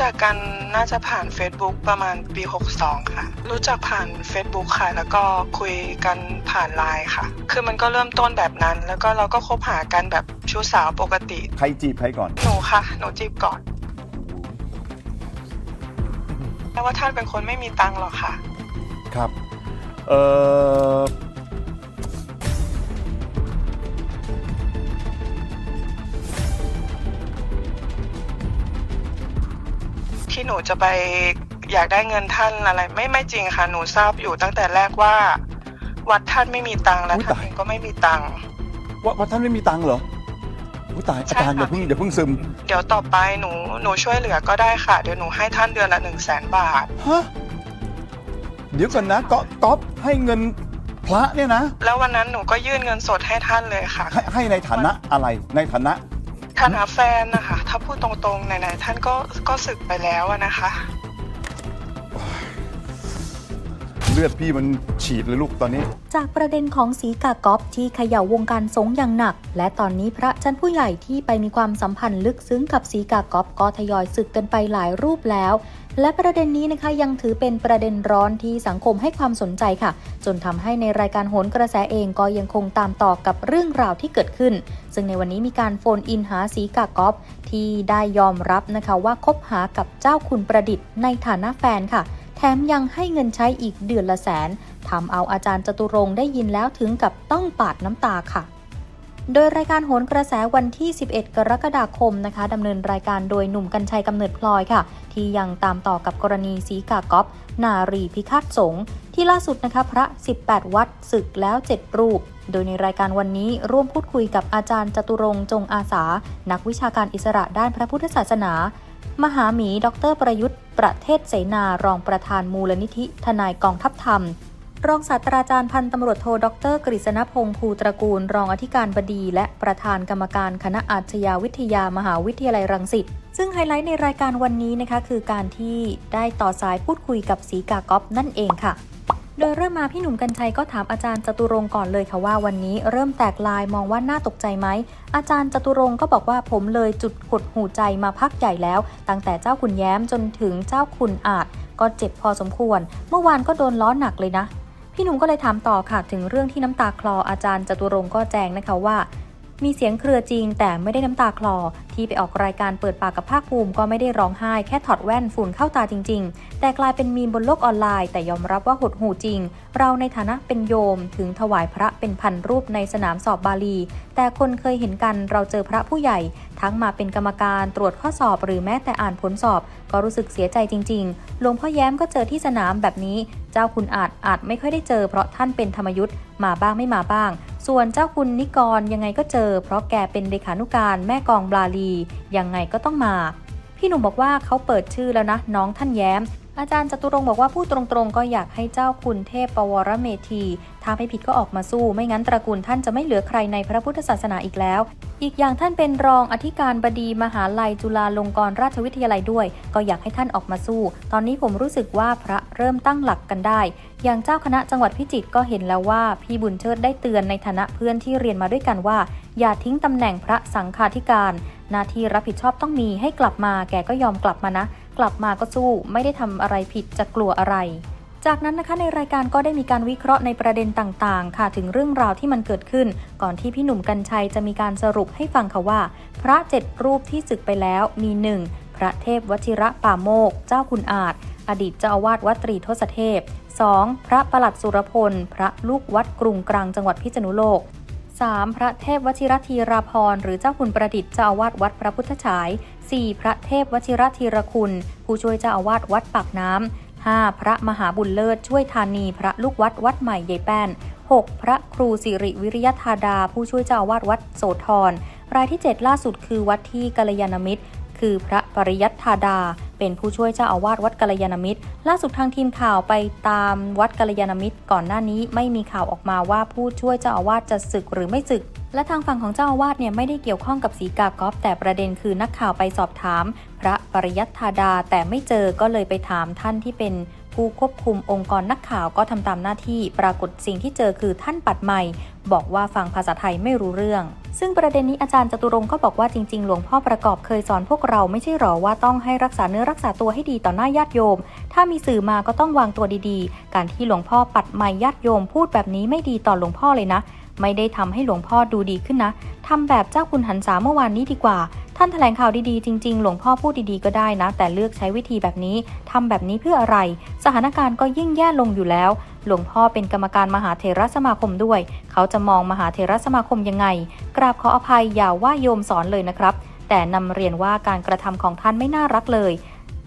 จักกันน่าจะผ่าน Facebook ประมาณปี 62 ค่ะ รู้จักผ่าน Facebook ค่ะ แล้วก็คุยกันผ่านไลน์ค่ะ คือมันก็เริ่มต้นแบบนั้น แล้วก็เราก็คบหากันแบบชู้สาวปกติ ใครจีบใครก่อน หนูค่ะ หนูจีบก่อน แต่ว่าท่านเป็นคนไม่มีตังค์หรอกค่ะ ครับ เออ ที่หนูจะไปอยากได้เงินท่านอะไร ไม่ไม่จริงค่ะ หนูทราบอยู่ตั้งแต่แรกว่า วัดท่านไม่มีตังค์และท่านเองก็ไม่มีตังค์ ว่าว่าท่านไม่มีตังค์เหรออุ้ยตายใช่อาจารย์อค่ะ ย่าเพิ่งอย่าเพิ่งซึมเดี๋ยวต่อไปหนูหนูช่วยเหลือก็ได้ค่ะ เดี๋ยวหนูให้ท่านเดือนละหนึ่งแสนบาท ฮะเดี๋ยวก่อนนะก๊อฟก๊อฟให้เงินพระเนี่ยนะแล้ววันนั้นหนูก็ยื่นเงินสดให้ท่านเลยค่ะ ให้ให้ในฐานะอะไรในฐานะ ฐานะแฟนนะคะ ถ้าพูดตรงๆไหนๆท่านก็ก็สึกไปแล้วนะคะ เลือดพี่มันฉีดเลยลูกตอนนี้ จากประเด็นของสีกากอฟที่เขย่าวงการสงอย่างหนัก และตอนนี้พระชั้นผู้ใหญ่ที่ไปมีความสัมพันธ์ลึกซึ้งกับสีกากอฟก็ทยอยสึกกันไปหลายรูปแล้ว และประเด็นนี้นะคะยังถือเป็นประเด็นร้อนที่สังคมให้ความสนใจค่ะ จนทำให้ในรายการโหนกระแสเองก็ยังคงตามต่อกับเรื่องราวที่เกิดขึ้น ซึ่งในวันนี้มีการโฟนอินหาสีกากอฟที่ได้ยอมรับนะคะว่าคบหากับเจ้าคุณประดิษฐ์ในฐานะแฟนค่ะ แถมยังให้เงินใช้อีกเดือนละแสนทำเอาอาจารย์จตุรงได้ยินแล้วถึงกับต้องปาดน้ำตาค่ะ โดยรายการโหนกระแสวันที่ 11 กรกฎาคมนะคะดำเนินรายการโดยหนุ่มกัญชัยกำเนิดพลอยค่ะ ที่ยังตามต่อกับกรณีสีกากอฟนารีพิฆาตสงฆ์ที่ล่าสุดนะคะพระ 18 วัดศึกแล้ว 7 รูป โดยในรายการวันนี้ร่วมพูดคุยกับอาจารย์จตุรงจงอาสา นักวิชาการอิสระด้านพระพุทธศาสนา มหาหมี ดร ประยุทธ์ ประเทศเสนารองประธานมูลนิธิ ทนายกองทัพธรรม รองศาสตราจารย์พันตำรวจโทดร กฤษณพงษ์ภูตระกูล รองอธิการบดี และประธานกรรมการคณะอาชญาวิทยามหาวิทยาลัยรังสิตซึ่งไฮไลท์ในรายการวันนี้นะคะ คือการที่ได้ต่อสายพูดคุยกับสีกากอฟนั่นเองค่ะ โดยเริ่มมาพี่หนุ่มกัญชัยก็ถามอาจารย์จตุรงก่อนเลยค่ะว่าวันนี้เริ่มแตกลายมองว่าน่าตกใจไหม อาจารย์จตุรงก็บอกว่าผมเลยจุดหดหูใจมาพักใหญ่แล้ว ตั้งแต่เจ้าคุณแย้มจนถึงเจ้าคุณอาจ ก็เจ็บพอสมควร เมื่อวานก็โดนล้อหนักเลยนะ พี่หนุ่มก็เลยถามต่อค่ะถึงเรื่องที่น้ำตาคลออาจารย์จตุรงก็แจ้งนะคะว่า มีเสียงเครือจริง แต่ไม่ได้น้ำตาคลอ ที่ไปออกรายการเปิดปากกับภาคภูมิก็ไม่ได้ร้องไห้ แค่ถอดแว่นฝุ่นเข้าตาจริง ๆ แต่กลายเป็นมีมบนโลกออนไลน์ แต่ยอมรับว่าหดหูจริง เราในฐานะเป็นโยมถึงถวายพระเป็นพันรูปในสนามสอบบาลี แต่คนเคยเห็นกันเราเจอพระผู้ใหญ่ ทั้งมาเป็นกรรมการตรวจข้อสอบหรือแม้แต่อ่านผลสอบ ก็รู้สึกเสียใจจริงๆหลวงพ่อแย้มก็เจอที่สนามแบบนี้ เจ้าคุณอาจอาจไม่ค่อยได้เจอเพราะท่านเป็นธรรมยุทธ์มาบ้างไม่มาบ้าง ส่วนเจ้าคุณนิกรยังไงก็เจอ เพราะแกเป็นเลขานุการแม่กองบลาลี ยังไงก็ต้องมา พี่หนุ่มบอกว่าเขาเปิดชื่อแล้วนะ น้องท่านแย้ม อาจารย์จตุรงค์บอกว่าพูดตรงๆ ก็อยากให้เจ้าคุณเทพปวรเมธีถ้าไม่ผิดก็ออกมาสู้ ไม่งั้นตระกูลท่านจะไม่เหลือใครในพระพุทธศาสนาอีกแล้ว อีกอย่างท่านเป็นรองอธิการบดีมหาลัยจุฬาลงกรณราชวิทยาลัยด้วย ก็อยากให้ท่านออกมาสู้ ตอนนี้ผมรู้สึกว่าพระเริ่มตั้งหลักกันได้ อย่างเจ้าคณะจังหวัดพิจิตรก็เห็นแล้วว่าพี่บุญเชิดได้เตือนในฐานะเพื่อนที่เรียนมาด้วยกันว่า อย่าทิ้งตำแหน่งพระสังฆาธิการหน้าที่รับผิดชอบต้องมีให้กลับมาแกก็ยอมกลับมานะ กลับมาก็สู้ไม่ได้ทำอะไรผิดจะกลัวอะไร จากนั้นนะคะในรายการก็ได้มีการวิเคราะห์ในประเด็นต่างๆ ค่ะถึงเรื่องราวที่มันเกิดขึ้น ก่อนที่พี่หนุ่มกัญชัยจะมีการสรุปให้ฟังค่ะว่า พระเจ็ดรูปที่ศึกไปแล้วมีหนึ่งพระเทพวชิระป่าโมก เจ้าคุณอาจ อดีตเจ้าอาวาสวัดตรีทศเทพ 2. พระประหลัดสุรพล พระลูกวัดกรุงกลางจังหวัดพิษณุโลก 3. พระเทพวชิรธีราพรหรือเจ้าคุณประดิษฐ์เจ้าอาวาสวัดพระพุทธฉาย 4. พระเทพวชิรธีรคุณ ผู้ช่วยเจ้าอาวาสวัดปากน้ำ 5. พระมหาบุญเลิศช่วยธานีพระลูกวัดวัดใหม่ยายแป้น 6. พระครูสิริวิริยธาดา ผู้ช่วยเจ้าอาวาสวัดโสธร รายที่ 7 ล่าสุดคือวัดที่กัลยาณมิตร คือพระปริยัตธาดา เป็นผู้ช่วยเจ้าอาวาสวัดกัลยาณมิตร ล่าสุดทางทีมข่าวไปตามวัดกัลยาณมิตร ก่อนหน้านี้ไม่มีข่าวออกมาว่าผู้ช่วยเจ้าอาวาสจะศึกหรือไม่ศึก และทางฝั่งของเจ้าอาวาสเนี่ยไม่ได้เกี่ยวข้องกับสีกากอฟแต่ประเด็นคือนักข่าวไปสอบถาม พระปริยัติธาดาแต่ไม่เจอก็เลยไปถามท่านที่เป็น ผู้ควบคุมองค์กรนักข่าวก็ทำตามหน้าที่ปรากฏสิ่งที่เจอคือท่านปัดใหม่ บอกว่าฟังภาษาไทยไม่รู้เรื่อง ซึ่งประเด็นนี้อาจารย์จตุรงค์ก็บอกว่าจริงๆ หลวงพ่อประกอบเคยสอนพวกเราไม่ใช่หรอว่าต้องให้รักษาเนื้อรักษาตัวให้ดีต่อหน้าญาติโยม ถ้ามีสื่อมาก็ต้องวางตัวดีๆ การที่หลวงพ่อปัดไม้ญาติโยม พูดแบบนี้ไม่ดีต่อหลวงพ่อเลยนะ ไม่ได้ทำให้หลวงพ่อดูดีขึ้นนะทำแบบเจ้าคุณหันษาเมื่อวานนี้ดีกว่า ท่านแถลงข่าวดีๆ จริง ๆ หลวงพ่อพูดดีๆก็ได้นะ แต่เลือกใช้วิธีแบบนี้ทำแบบนี้เพื่ออะไร สถานการณ์ก็ยิ่งแย่ลงอยู่แล้ว หลวงพ่อเป็นกรรมการมหาเถรสมาคมด้วย เขาจะมองมหาเถรสมาคมยังไง กราบขออภัยอย่าว่าโยมสอนเลยนะครับ แต่นำเรียนว่าการกระทำของท่านไม่น่ารักเลย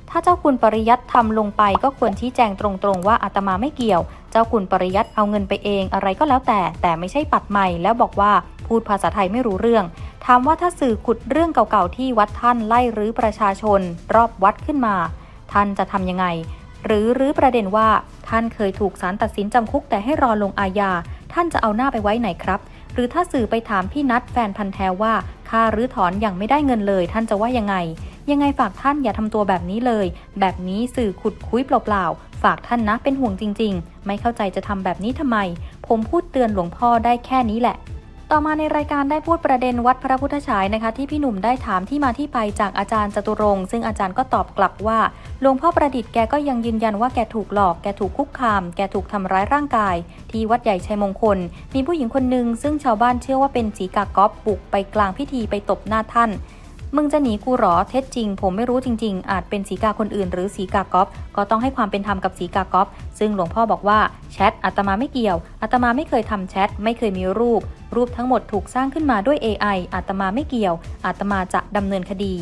ถ้าเจ้าคุณปริยัติทำลงไปก็ควรชี้แจงตรงๆ ว่าอาตมาไม่เกี่ยว เจ้าคุณปริยัติเอาเงินไปเองอะไรก็แล้วแต่ แต่ไม่ใช่ปัดใหม่แล้วบอกว่าพูดภาษาไทยไม่รู้เรื่อง ถามว่าถ้าสื่อขุดเรื่องเก่าๆที่วัดท่านไล่รื้อประชาชน รอบวัดขึ้นมา ท่านจะทำยังไง หรือรื้อประเด็นว่า ท่านเคยถูกศาลตัดสินจำคุกแต่ให้รอลงอาญาท่านจะเอาหน้าไปไว้ไหนครับ หรือถ้าสื่อไปถามพี่นัทแฟนพันธ์แท้ว่าค่ารื้อถอนอย่างไม่ได้เงินเลย ท่านจะว่ายังไง ยังไงฝากท่านอย่าทำตัวแบบนี้เลย แบบนี้สื่อขุดคุยเปล่าๆฝากท่านนะเป็นห่วงจริง ๆ ไม่เข้าใจจะทำแบบนี้ทำไม ผมพูดเตือนหลวงพ่อได้แค่นี้แหละ ต่อมาในรายการได้พูดประเด็นวัดพระพุทธฉายนะคะ ที่พี่หนุ่มได้ถามที่มาที่ไปจากอาจารย์จตุรงค์ซึ่งอาจารย์ก็ตอบกลับว่าหลวงพ่อประดิษฐ์แกก็ยังยืนยันว่าแกถูกหลอก แกถูกคุกคาม แกถูกทำร้ายร่างกาย ที่วัดใหญ่ชัยมงคล มีผู้หญิงคนหนึ่งซึ่งชาวบ้านเชื่อว่าเป็นสีกากอบบุกไปกลางพิธีไปตบหน้าท่าน มึงจะหนีกูหรอเท็จจริง ผมไม่รู้จริง ๆ อาจเป็นสีกาคนอื่น หรือสีกากอฟก็ต้องให้ความเป็นธรรมกับสีกากอฟซึ่งหลวงพ่อบอกว่าแชทอาตมาไม่เกี่ยวอาตมาไม่เคยทำแชทไม่เคยมีรูป รูปทั้งหมดถูกสร้างขึ้นมาด้วย AI อาตมาไม่เกี่ยวอาตมาจะดำเนินคดี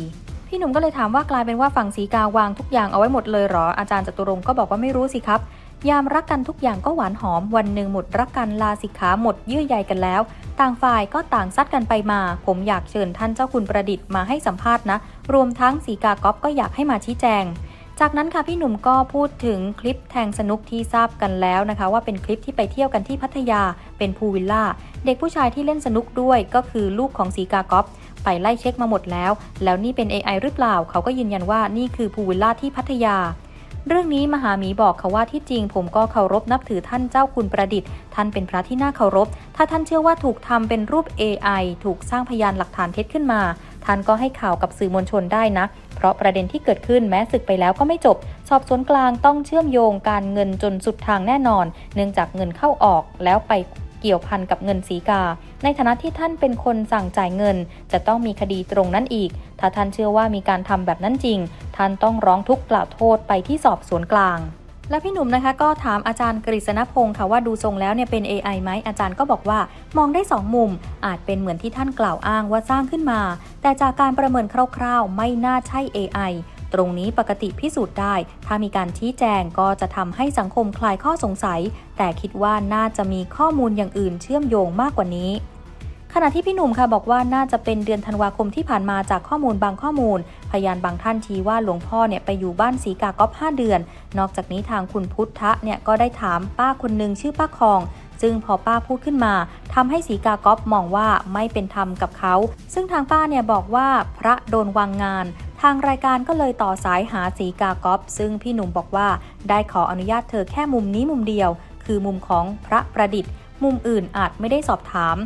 พี่หนุ่มก็เลยถามว่ากลายเป็นว่าฝั่งสีกาวางทุกอย่างเอาไว้หมดเลยหรออาจารย์จตุรงค์ก็บอกว่าไม่รู้สิครับ ยามรักกันทุกอย่างก็หวานหอม วันหนึ่งหมดรักกันลาสิกขาหมดเยื่อใยกันแล้ว ต่างฝ่ายก็ต่างซัดกันไปมา ผมอยากเชิญท่านเจ้าคุณประดิษฐ์มาให้สัมภาษณ์นะ รวมทั้งสีกากอฟก็อยากให้มาชี้แจง จากนั้นค่ะพี่หนุ่มก็พูดถึงคลิปแทงสนุกที่ทราบกันแล้วนะคะ ว่าเป็นคลิปที่ไปเที่ยวกันที่พัทยาเป็นพูวิลล่าเด็กผู้ชายที่เล่นสนุกด้วยก็คือลูกของสีกากอฟไปไล่เช็คมาหมดแล้ว แล้วนี่เป็น AI หรือเปล่า เขาก็ยืนยันว่านี่คือพูวิลล่าที่พัทยา เรื่องนี้มหาหมีบอกเขาว่าที่จริง ผมก็เคารพนับถือท่านเจ้าคุณประดิษฐ์ ท่านเป็นพระที่น่าเคารพ ถ้าท่านเชื่อว่าถูกทำเป็นรูป AI ถูกสร้างพยานหลักฐานเท็จขึ้นมา ท่านก็ให้ข่าวกับสื่อมวลชนได้นะ เพราะประเด็นที่เกิดขึ้นแม้ศึกไปแล้วก็ไม่จบ สอบสวนกลางต้องเชื่อมโยงการเงินจนสุดทางแน่นอน เนื่องจากเงินเข้าออกแล้วไปเกี่ยวพันกับเงินสีกา ในฐานะที่ท่านเป็นคนสั่งจ่ายเงิน จะต้องมีคดีตรงนั้นอีก ถ้าท่านเชื่อว่ามีการทำแบบนั้นจริง ท่านต้องร้องทุกข์กล่าวโทษไปที่สอบสวนกลาง และพี่หนุ่มนะคะก็ถามอาจารย์กฤษณพงศ์ค่ะว่าดูทรงแล้วเนี่ยเป็น AI ไหมอาจารย์ก็บอกว่ามองได้ 2 มุม อาจเป็นเหมือนที่ท่านกล่าวอ้างว่าสร้างขึ้นมา แต่จากการประเมินคร่าวๆ ไม่น่าใช่ AI ตรงนี้ปกติพิสูจน์ได้ ถ้ามีการชี้แจงก็จะทำให้สังคมคลายข้อสงสัย แต่คิดว่าน่าจะมีข้อมูลอย่างอื่นเชื่อมโยงมากกว่านี้ ขณะที่พี่หนุ่มค่ะบอกว่าน่าจะเป็นเดือนธันวาคมที่ผ่านมาจากข้อมูลบางข้อมูล พยานบางท่านชี้ว่าหลวงพ่อเนี่ยไปอยู่บ้านสีกากอบ5เดือน นอกจากนี้ทางคุณพุทธะเนี่ยก็ได้ถามป้าคนหนึ่งชื่อป้าคองซึ่งพอป้าพูดขึ้นมาทำให้สีกากอบมองว่าไม่เป็นธรรมกับเขา ซึ่งทางป้าเนี่ยบอกว่าพระโดนวางงาน ทางรายการก็เลยต่อสายหาสีกากอบซึ่งพี่หนุ่มบอกว่า ได้ขออนุญาตเธอแค่มุมนี้มุมเดียว คือมุมของพระประดิษฐ์ มุมอื่นอาจไม่ได้สอบถาม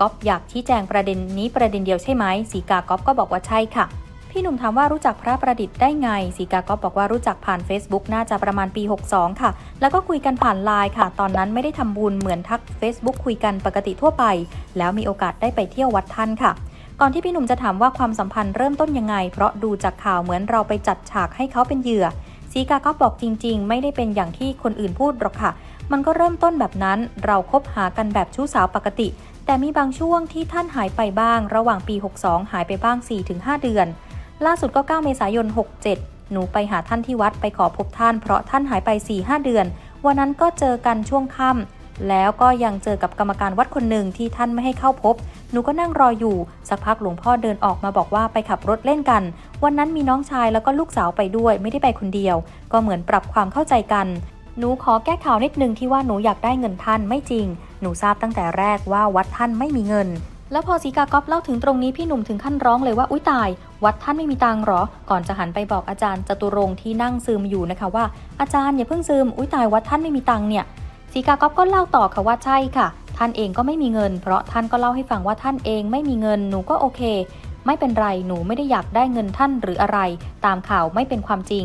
ก๊อฟอยากชี้แจงประเด็นนี้ประเด็นเดียวใช่ไหมสีกาก๊อฟก็บอกว่าใช่ค่ะ พี่หนุ่มถามว่ารู้จักพระประดิษฐ์ได้ไงสีกาก๊อฟบอกว่ารู้จักผ่าน Facebook น่าจะประมาณปี 62 ค่ะ แล้วก็คุยกันผ่านไลน์ค่ะ ตอนนั้นไม่ได้ทำบุญเหมือนทัก Facebook คุยกันปกติทั่วไป แล้วมีโอกาสได้ไปเที่ยววัดท่านค่ะก่อนที่พี่หนุ่มจะถามว่าความสัมพันธ์เริ่มต้นยังไง เพราะดูจากข่าวเหมือนเราไปจัดฉากให้เขาเป็นเหยื่อสีกาก็บอกจริง ๆ ไม่ได้เป็นอย่างที่คนอื่นพูดหรอกค่ะ มันก็เริ่มต้นแบบนั้น เราคบหากันแบบชู้สาวปกติ แต่มีบางช่วงที่ท่านหายไปบ้าง ระหว่างปี 62 หายไปบ้าง 4-5 เดือน ล่าสุดก็ 9 เมษายน 67 หนูไปหาท่านที่วัดไปขอพบท่าน เพราะท่านหายไป 4-5 เดือน วันนั้นก็เจอกันช่วงค่ำแล้วก็ยังเจอกับกรรมการวัดคนหนึ่งที่ท่านไม่ให้เข้าพบ หนูก็นั่งรออยู่ สักพักหลวงพ่อเดินออกมาบอกว่าไปขับรถเล่นกัน วันนั้นมีน้องชายแล้วก็ลูกสาวไปด้วย ไม่ได้ไปคนเดียว ก็เหมือนปรับความเข้าใจกัน หนูขอแก้ข่าวนิดนึงที่ว่าหนูอยากได้เงินท่านไม่จริง หนูทราบตั้งแต่แรกว่าวัดท่านไม่มีเงิน แล้วพอสีกาก๊อฟเล่าถึงตรงนี้พี่หนุ่มถึงขั้นร้องเลยว่าอุ้ยตาย วัดท่านไม่มีตังหรอ ก่อนจะหันไปบอกอาจารย์จตุรงที่นั่งซึมอยู่นะคะว่า อาจารย์อย่าเพิ่งซึมอุ้ยตายวัดท่านไม่มีตังเนี่ยสีกาก๊อฟก็เล่าต่อค่ะว่าใช่ค่ะ ท่านเองก็ไม่มีเงิน เพราะท่านก็เล่าให้ฟังว่าท่านเองไม่มีเงินหนูก็โอเค ไม่เป็นไรหนูไม่ได้อยากได้เงินท่านหรืออะไร ตามข่าวไม่เป็นความจริง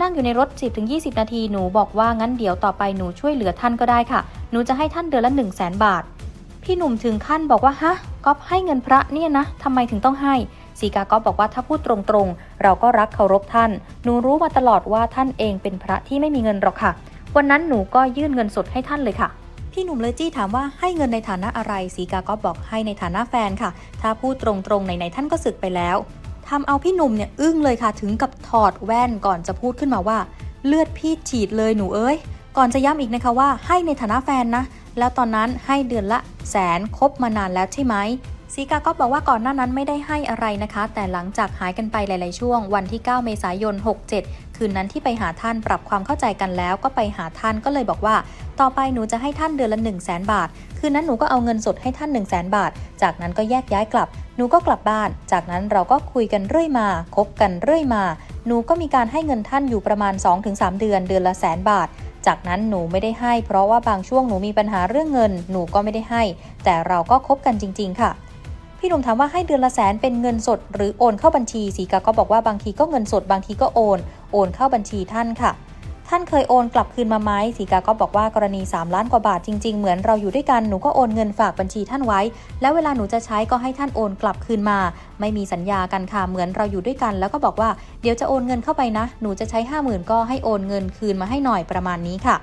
นั่งอยู่ในรถ 10-20 นาทีหนูบอกว่างั้นเดี๋ยวต่อไปหนูช่วยเหลือท่านก็ได้ค่ะ หนูจะให้ท่านเดือนละ 1 0 0 0 0แบาท พี่หนุ่มถึงขั้นบอกว่าฮะก๊อฟให้เงินพระเนี่ยนะทำไมถึงต้องให้สีกาก๊อฟบอกว่าถ้าพูดตรงๆ เราก็รักเคารพท่าน หนูรู้มาตลอดว่าท่านเองเป็นพระที่ไม่มีเงินหรอกค่ะ วันนั้นหนูก็ยื่นเงินสดให้ท่านเลยค่ะ พี่หนุ่มเลยจี้ถามว่าให้เงินในฐานะอะไร สีกาก็บอกให้ในฐานะแฟนค่ะ ถ้าพูดตรงๆไหนๆท่านก็สึกไปแล้ว ทำเอาพี่หนุ่มเนี่ยอึ้งเลยค่ะถึงกับถอดแว่นก่อนจะพูดขึ้นมาว่า เลือดพี่ฉีดเลยหนูเอ้ย ก่อนจะย้ำอีกนะคะว่าให้ในฐานะแฟนนะ แล้วตอนนั้นให้เดือนละแสนคบมานานแล้วใช่ไหมซีกาก็บอกว่าก่อนหน้านั้นไม่ได้ให้อะไรนะคะ แต่หลังจากหายกันไปหลาย ๆ ช่วง วันที่ 9 เมษายน 67 คืนนั้นที่ไปหาท่านปรับความเข้าใจกันแล้วก็ไปหาท่านก็เลยบอกว่า ต่อไปหนูจะให้ท่านเดือนละ 1 0 0 0 0แบาท คืนนั้นหนูก็เอาเงินสดให้ท่าน 1 0 0 0 0แบาท จากนั้นก็แยกย้ายกลับ หนูก็กลับบ้าน จากนั้นเราก็คุยกันเรื่อยมา คบกันเรื่อยมา หนูก็มีการให้เงินท่านอยู่ประมาณ 2-3 เดือนเดือนละแสนบาทจากนั้นหนูไม่ได้ให้ เพราะว่าบางช่วงหนูมีปัญหาเรื่องเงิน หนูก็ไม่ได้ให้ แต่เราก็คบกันจริง ๆ ค่ะ พี่หนุ่มถามว่าให้เดือนละแสนเป็นเงินสด หรือโอนเข้าบัญชีสีกาก็บอกว่าบางทีก็เงินสด บางทีก็โอน โอนเข้าบัญชีท่านค่ะ ท่านเคยโอนกลับคืนมาไหมสีกาก็บอกว่ากรณี 3 ล้านกว่าบาทจริง ๆ เหมือนเราอยู่ด้วยกันหนูก็โอนเงินฝากบัญชีท่านไว้ แล้วเวลาหนูจะใช้ก็ให้ท่านโอนกลับคืนมา ไม่มีสัญญากันค่ะเหมือนเราอยู่ด้วยกัน แล้วก็บอกว่าเดี๋ยวจะโอนเงินเข้าไปนะ หนูจะใช้ 5 0,000 ก็ให้โอนเงินคืนมาให้หน่อยประมาณนี้ค่ะ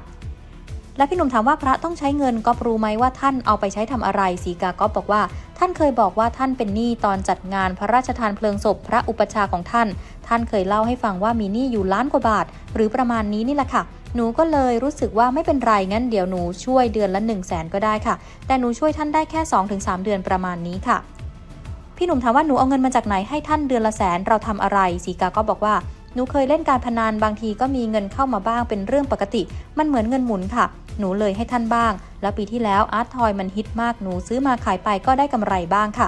และพี่หนุ่มถามว่าพระต้องใช้เงินก็รู้ไหมว่าท่านเอาไปใช้ทำอะไรสีกาก็บอกว่า ท่านเคยบอกว่าท่านเป็นหนี้ตอนจัดงานพระราชทานเพลิงศพพระอุปชาของท่าน ท่านเคยเล่าให้ฟังว่ามีหนี้อยู่ล้านกว่าบาท หรือประมาณนี้นี่แหละค่ะหนูก็เลยรู้สึกว่าไม่เป็นไรงั้นเดี๋ยวหนูช่วยเดือนละ1 0 0 0 0แสนก็ได้ค่ะ แต่หนูช่วยท่านได้แค่ 2-3 เดือนประมาณนี้ค่ะ พี่หนุ่มถามว่าหนูเอาเงินมาจากไหนให้ท่านเดือนละแสนเราทำอะไรสีกาก็บอกว่าหนูเคยเล่นการพนันบางทีก็มีเงินเข้ามาบ้างเป็นเรื่องปกติ มันเหมือนเงินหมุนค่ะ หนูเลยให้ท่านบ้าง แล้วปีที่แล้วอาร์ตทอยมันฮิตมากหนูซื้อมาขายไปก็ได้กำไรบ้างค่ะ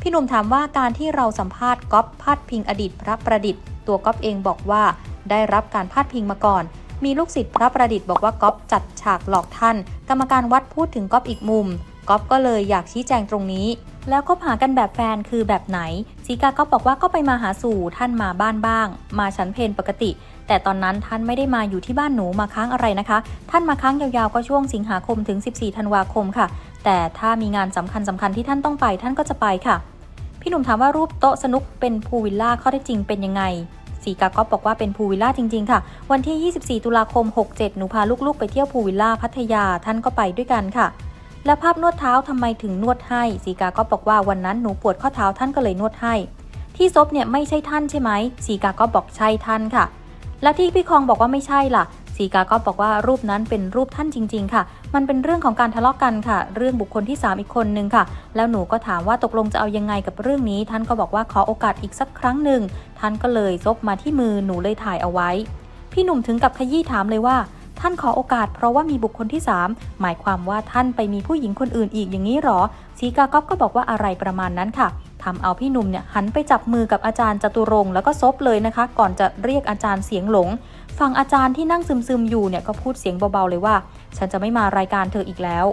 พี่หนุ่มถามว่าการที่เราสัมภาษณ์ก๊อฟพาดพิงอดีตพระประดิษฐ์ ตัวก๊อฟเองบอกว่าได้รับการพาดพิงมาก่อน มีลูกศิษย์พระประดิษฐ์บอกว่าก๊อฟจัดฉากหลอกท่าน กรรมการวัดพูดถึงก๊อฟอีกมุมก๊อฟก็เลยอยากชี้แจงตรงนี้ แล้วก็หากันแบบแฟนคือแบบไหนสีกาก็บอกว่าก็ไปมาหาสู่ท่านมาบ้านบ้าง มาชั้นเพนปกติ แต่ตอนนั้นท่านไม่ได้มาอยู่ที่บ้านหนูมาค้างอะไรนะคะ ท่านมาค้างยาวๆก็ช่วงสิงหาคมถึง 14 ธันวาคมค่ะ แต่ถ้ามีงานสำคัญสำคัญๆที่ท่านต้องไปท่านก็จะไปค่ะ พี่หนุ่มถามว่ารูปโต๊ะสนุกเป็นพูลวิลล่าข้อเท็จจริงเป็นยังไงสีกาก็บอกว่าเป็นพูลวิลล่าจริง ๆ ค่ะ วันที่ 24 ตุลาคม 67 หนูพาลูกๆ ไปเที่ยวพูลวิลล่าพัทยาท่านก็ไปด้วยกันค่ะ และภาพนวดเท้าทำไมถึงนวดให้สีกาก็บอกว่าวันนั้นหนูปวดข้อเท้าท่านก็เลยนวดให้ ที่ซบเนี่ยไม่ใช่ท่านใช่ไหมสีกาก็บอกใช่ท่านค่ะ และที่พี่คองบอกว่าไม่ใช่ล่ะสีกาก็บอกว่ารูปนั้นเป็นรูปท่านจริง ๆ ค่ะ มันเป็นเรื่องของการทะเลาะกันค่ะ เรื่องบุคคลที่ 3 อีกคนนึงค่ะ แล้วหนูก็ถามว่าตกลงจะเอายังไงกับเรื่องนี้ ท่านก็บอกว่าขอโอกาสอีกสักครั้งหนึ่ง ท่านก็เลยซบมาที่มือหนูเลยถ่ายเอาไว้ พี่หนุ่มถึงกับขยี้ถามเลยว่า ท่านขอโอกาส เพราะว่ามีบุคคลที่ 3 หมายความว่าท่านไปมีผู้หญิงคนอื่นอีกอย่างนี้หรอสีกาก๊อฟก็บอกว่าอะไรประมาณนั้นค่ะ ทำเอาพี่หนุ่มเนี่ยหันไปจับมือกับอาจารย์จตุรงค์แล้วก็ซบเลยนะคะ ก่อนจะเรียกอาจารย์เสียงหลงฟังอาจารย์ที่นั่งซึมๆอยู่เนี่ยก็พูดเสียงเบาๆเลยว่า ฉันจะไม่มารายการเธออีกแล้ว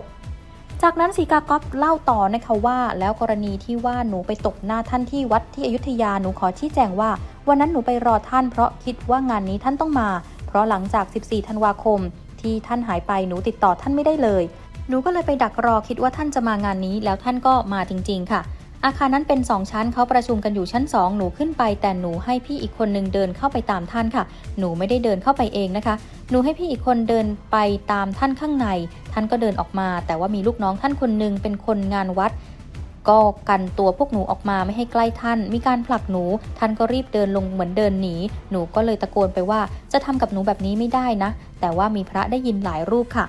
จากนั้นสีกาก๊อฟเล่าต่อนะคะว่าแล้วกรณีที่ว่าหนูไปตบหน้าท่านที่วัดที่อยุธยาหนูขอชี้แจงว่า วันนั้นหนูไปรอท่านเพราะคิดว่างานนี้ท่านต้องมา เพราะหลังจาก 14 ธันวาคม ที่ท่านหายไปหนูติดต่อท่านไม่ได้เลย หนูก็เลยไปดักรอคิดว่าท่านจะมางานนี้ แล้วท่านก็มาจริง ๆ ค่ะ อาคารนั้นเป็น 2 ชั้นเขาประชุมกันอยู่ชั้น 2 หนูขึ้นไป แต่หนูให้พี่อีกคนนึงเดินเข้าไปตามท่านค่ะ หนูไม่ได้เดินเข้าไปเองนะคะ หนูให้พี่อีกคนเดินไปตามท่านข้างใน ท่านก็เดินออกมา แต่ว่ามีลูกน้องท่านคนหนึงเป็นคนงานวัด ก็กันตัวพวกหนูออกมาไม่ให้ใกล้ท่าน มีการผลักหนู ท่านก็รีบเดินลงเหมือนเดินหนี หนูก็เลยตะโกนไปว่า จะทำกับหนูแบบนี้ไม่ได้นะ แต่ว่ามีพระได้ยินหลายรูปค่ะ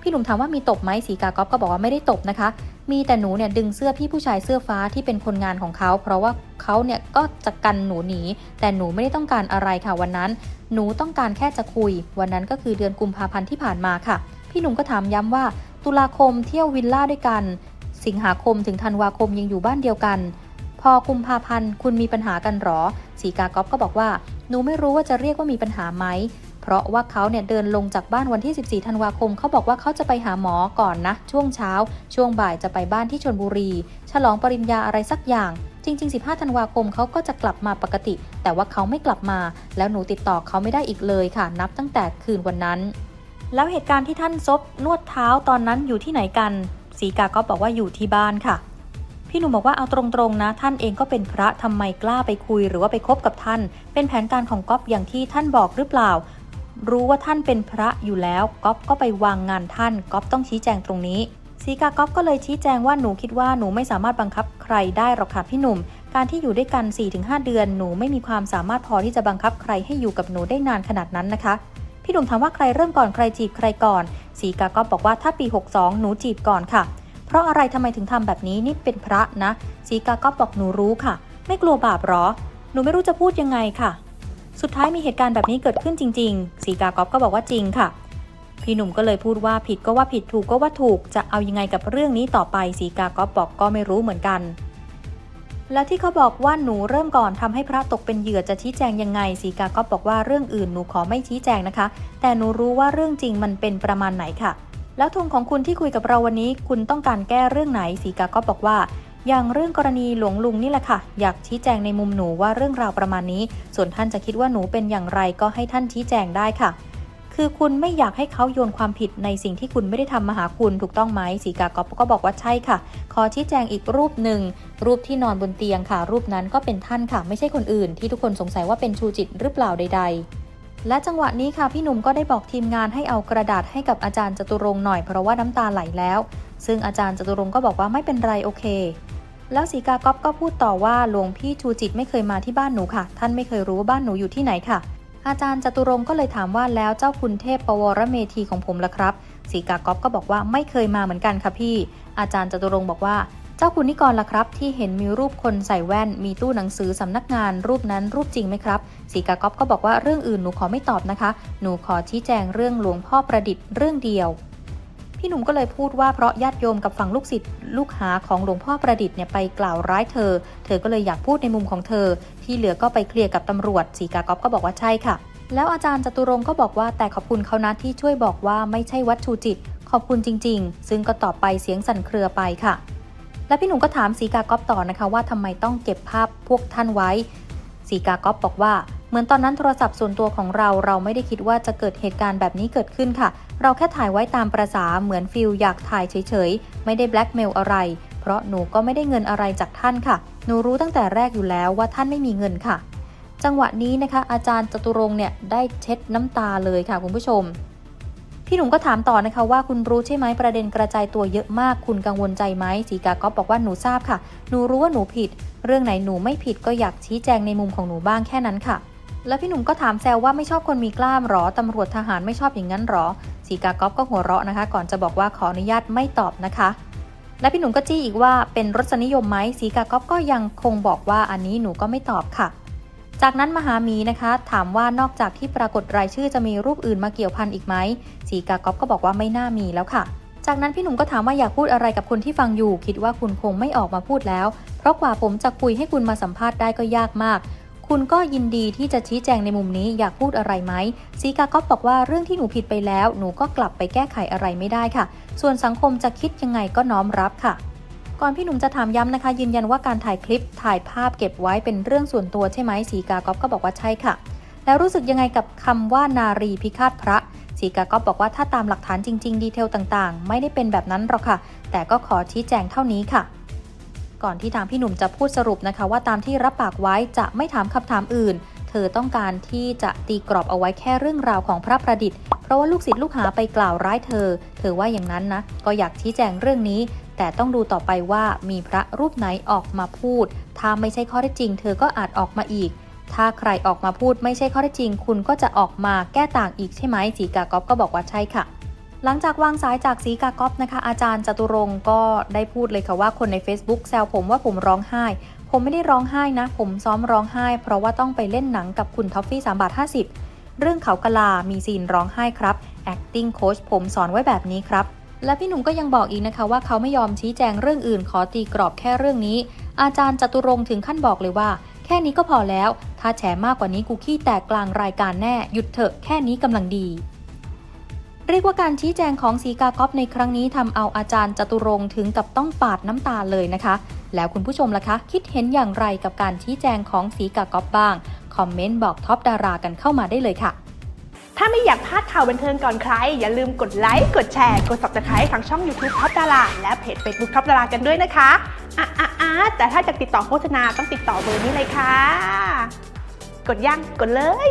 พี่หนุ่มถามว่ามีตบไหมสีกากอฟก็บอกว่าไม่ได้ตบนะคะ มีแต่หนูเนี่ยดึงเสื้อพี่ผู้ชายเสื้อฟ้าที่เป็นคนงานของเขา เพราะว่าเขาเนี่ยก็จะกันหนูหนี แต่หนูไม่ได้ต้องการอะไรค่ะวันนั้น หนูต้องการแค่จะคุย วันนั้นก็คือเดือนกุมภาพันธ์ที่ผ่านมาค่ะ พี่หนุ่มก็ถามย้ำว่า ตุลาคมเที่ยววิลล่าด้วยกัน สิงหาคมถึงธันวาคมยังอยู่บ้านเดียวกัน พอกุมภาพันธ์คุณมีปัญหากันหรอ สีกากอฟก็บอกว่า หนูไม่รู้ว่าจะเรียกว่ามีปัญหาไหม เพราะว่าเขาเนี่ยเดินลงจากบ้านวันที่ 14 ธันวาคม เขาบอกว่าเขาจะไปหาหมอก่อนนะ ช่วงเช้า ช่วงบ่ายจะไปบ้านที่ชนบุรี ฉลองปริญญาอะไรสักอย่าง จริง ๆ 15 ธันวาคมเขาก็จะกลับมาปกติ แต่ว่าเขาไม่กลับมา แล้วหนูติดต่อเขาไม่ได้อีกเลยค่ะ นับตั้งแต่คืนวันนั้น แล้วเหตุการณ์ที่ท่านซบนวดเท้าตอนนั้นอยู่ที่ไหนกันสีกาก็บอกว่าอยู่ที่บ้านค่ะพี่หนุ่มบอกว่าเอาตรงๆนะ ท่านเองก็เป็นพระทำไมกล้าไปคุยหรือว่าไปคบกับท่าน เป็นแผนการของก๊อฟอย่างที่ท่านบอกหรือเปล่า รู้ว่าท่านเป็นพระอยู่แล้วก๊อฟก็ไปวางงานท่านก๊อฟต้องชี้แจงตรงนี้สีกาก๊อฟก็เลยชี้แจงว่าหนูคิดว่าหนูไม่สามารถบังคับใครได้หรอกค่ะพี่หนุ่ม การที่อยู่ด้วยกัน 4-5 เดือนหนูไม่มีความสามารถพอที่จะบังคับใครให้อยู่กับหนูได้นานขนาดนั้นนะคะ พี่หนุ่มถามว่าใครเริ่มก่อนใครจีบใครก่อนสีกาก็บอกว่าถ้าปี 62 หนูจีบก่อนค่ะ เพราะอะไรทำไมถึงทำแบบนี้นี่เป็นพระนะสีกาก็บอกหนูรู้ค่ะ ไม่กลัวบาปหรอ หนูไม่รู้จะพูดยังไงค่ะ สุดท้ายมีเหตุการณ์แบบนี้เกิดขึ้นจริง ๆ สีกากอบก็บอกว่าจริงค่ะ พี่หนุ่มก็เลยพูดว่าผิดก็ว่าผิดถูกก็ว่าถูก จะเอายังไงกับเรื่องนี้ต่อไป สีกากอบบอกก็ไม่รู้เหมือนกัน และที่เขาบอกว่าหนูเริ่มก่อนทำให้พระตกเป็นเหยื่อจะชี้แจงยังไง สีกาก็บอกว่าเรื่องอื่นหนูขอไม่ชี้แจงนะคะ แต่หนูรู้ว่าเรื่องจริงมันเป็นประมาณไหนค่ะ แล้วธงของคุณที่คุยกับเราวันนี้ คุณต้องการแก้เรื่องไหน สีกาก็บอกว่า อย่างเรื่องกรณีหลวงลุงนี่แหละค่ะ อยากชี้แจงในมุมหนูว่าเรื่องราวประมาณนี้ ส่วนท่านจะคิดว่าหนูเป็นอย่างไรก็ให้ท่านชี้แจงได้ค่ะ คือคุณไม่อยากให้เขาโยนความผิดในสิ่งที่คุณไม่ได้ทำมาหาคุณถูกต้องไหมสีกากอฟก็บอกว่าใช่ค่ะ ขอชี้แจงอีกรูปหนึ่งรูปที่นอนบนเตียงค่ะ รูปนั้นก็เป็นท่านค่ะ ไม่ใช่คนอื่น ที่ทุกคนสงสัยว่าเป็นชูจิตหรือเปล่าใด ๆและจังหวะนี้ค่ะพี่หนุ่มก็ได้บอกทีมงานให้เอากระดาษให้กับอาจารย์จตุรงค์หน่อยเพราะว่าน้ำตาไหลแล้ว ซึ่งอาจารย์จตุรงค์ก็บอกว่าไม่เป็นไรโอเค แล้วสีกาก๊อฟก็พูดต่อว่าหลวงพี่ชูจิตไม่เคยมาที่บ้านหนูค่ะ ท่านไม่เคยรู้ว่าบ้านหนูอยู่ที่ไหนค่ะ อาจารย์จตุรงก็เลยถามว่าแล้วเจ้าคุณเทพปวรเมธีของผมล่ะครับสีกาก๊อฟก็บอกว่าไม่เคยมาเหมือนกันค่ะพี่ อาจารย์จตุรงบอกว่า เจ้าคุณนิกรล่ะครับ ที่เห็นมีรูปคนใส่แว่น มีตู้หนังสือสำนักงาน รูปนั้นรูปจริงไหมครับสีกาก๊อฟก็บอกว่าเรื่องอื่นหนูขอไม่ตอบนะคะ หนูขอชี้แจงเรื่องหลวงพ่อประดิษฐ์เรื่องเดียว พี่หนุ่มก็เลยพูดว่าเพราะญาติโยมกับฝั่งลูกศิษย์ลูกหาของหลวงพ่อประดิษฐ์เนี่ยไปกล่าวร้ายเธอ เธอก็เลยอยากพูดในมุมของเธอ ที่เหลือก็ไปเคลียร์กับตำรวจสีกากอบก็บอกว่าใช่ค่ะ แล้วอาจารย์จตุรงก็บอกว่าแต่ขอบคุณเขานะที่ช่วยบอกว่าไม่ใช่วัดชูจิต ขอบคุณจริง ๆ ซึ่งก็ตอบไปเสียงสั่นเครือไปค่ะ และพี่หนุ่มก็ถามสีกากอบต่อนะคะว่าทำไมต้องเก็บภาพพวกท่านไว้สีกากอบบอกว่า เหมือนตอนนั้นโทรศัพท์ส่วนตัวของเราเราไม่ได้คิดว่าจะเกิดเหตุการณ์แบบนี้เกิดขึ้นค่ะ เราแค่ถ่ายไว้ตามประษาเหมือนฟิลอยากถ่ายเฉยๆ ไม่ได้แบล็กเมลอะไร เพราะหนูก็ไม่ได้เงินอะไรจากท่านค่ะ หนูรู้ตั้งแต่แรกอยู่แล้วว่าท่านไม่มีเงินค่ะ จังหวะนี้นะคะ อาจารย์จตุรงค์เนี่ยได้เช็ดน้ำตาเลยค่ะคุณผู้ชมพี่หนุ่มก็ถามต่อนะคะว่าคุณรู้ใช่ไหมประเด็นกระจายตัวเยอะมาก คุณกังวลใจไหมสีกาก็บอกว่าหนูทราบค่ะ หนูรู้ว่าหนูผิด เรื่องไหนหนูไม่ผิดก็อยากชี้แจงในมุมของหนูบ้างแค่นั้นค่ะ แล้วพี่หนุ่มก็ถามแซวว่าไม่ชอบคนมีกล้ามหรอ ตำรวจทหารไม่ชอบอย่างนั้นหรอ สีกากอฟก็หัวเราะนะคะ ก่อนจะบอกว่าขออนุญาตไม่ตอบนะคะ และพี่หนุ่มก็จี้อีกว่าเป็นรสนิยมไหมสีกากอฟก็ยังคงบอกว่าอันนี้หนูก็ไม่ตอบค่ะ จากนั้นมหามีนะคะ ถามว่านอกจากที่ปรากฏรายชื่อจะมีรูปอื่นมาเกี่ยวพันอีกไหมสีกากอฟก็บอกว่าไม่น่ามีแล้วค่ะจากนั้นพี่หนุ่มก็ถามว่าอยากพูดอะไรกับคนที่ฟังอยู่ คิดว่าคุณคงไม่ออกมาพูดแล้ว เพราะกว่าผมจะคุยให้คุณมาสัมภาษณ์ได้ก็ยากมาก คุณก็ยินดีที่จะชี้แจงในมุมนี้อยากพูดอะไรไหมซีกาก็บอกว่าเรื่องที่หนูผิดไปแล้ว หนูก็กลับไปแก้ไขอะไรไม่ได้ค่ะ ส่วนสังคมจะคิดยังไงก็น้อมรับค่ะก่อนพี่หนุ่มจะถามย้ำนะคะ ยืนยันว่าการถ่ายคลิปถ่ายภาพเก็บไว้เป็นเรื่องส่วนตัวใช่ไหมสีกากอบก็บอกว่าใช่ค่ะ แล้วรู้สึกยังไงกับคำว่านารีพิฆาตพระสีกาก็บอกว่าถ้าตามหลักฐานจริง ๆ ดีเทลต่างๆ ไม่ได้เป็นแบบนั้นหรอกค่ะ แต่ก็ขอชี้แจงเท่านี้ค่ะ ก่อนที่ทางพี่หนุ่มจะพูดสรุปนะคะ ว่าตามที่รับปากไว้จะไม่ถามคำถามอื่น เธอต้องการที่จะตีกรอบเอาไว้แค่เรื่องราวของพระประดิษฐ์ เพราะว่าลูกศิษย์ลูกหาไปกล่าวร้ายเธอ เธอว่าอย่างนั้นนะ ก็อยากชี้แจงเรื่องนี้ แต่ต้องดูต่อไปว่ามีพระรูปไหนออกมาพูด ถ้าไม่ใช่ข้อเท็จจริง เธอก็อาจออกมาอีกถ้าใครออกมาพูดไม่ใช่ข้อเท็จจริง คุณก็จะออกมาแก้ต่างอีกใช่ไหมสีกากอบก็บอกว่าใช่ค่ะ หลังจากวางสายจากสีกากอบนะคะ อาจารย์จตุรงก็ได้พูดเลยค่ะว่าคนใน Facebook แซวผมว่าผมร้องไห้ ผมไม่ได้ร้องไห้นะ ผมซ้อมร้องไห้ เพราะว่าต้องไปเล่นหนังกับคุณท็อฟฟี่3บาท50 เรื่องเขากะลา มีซีนร้องไห้ครับ acting coach ผมสอนไว้แบบนี้ครับ และพี่หนุ่มก็ยังบอกอีกนะคะว่าเขาไม่ยอมชี้แจงเรื่องอื่น ขอตีกรอบแค่เรื่องนี้ อาจารย์จตุรงถึงขั้นบอกเลยว่า แค่นี้ก็พอแล้ว ถ้าแฉมากกว่านี้กูขี้แตกกลางรายการแน่ หยุดเถอะแค่นี้กำลังดี เรียกว่าการชี้แจงของสีกากอฟในครั้งนี้ทำเอาอาจารย์จตุรงถึงกับต้องปาดน้ำตาเลยนะคะ แล้วคุณผู้ชมล่ะคะ คิดเห็นอย่างไรกับการชี้แจงของสีกากอฟบ้าง คอมเมนต์บอกท็อปดารากันเข้ามาได้เลยค่ะ ถ้าไม่อยากพลาดข่าวบันเทิงก่อนใคร อย่าลืมกดไลค์กดแชร์ กด subscribe ทางช่อง YouTube ท็อปดาราและเพจ Facebook ท็อปดารากันด้วยนะคะอะอะอะแต่ถ้าจะติดต่อโฆษณาต้องติดต่อเบอร์นี้เลยค่ะ กดยังกดเลย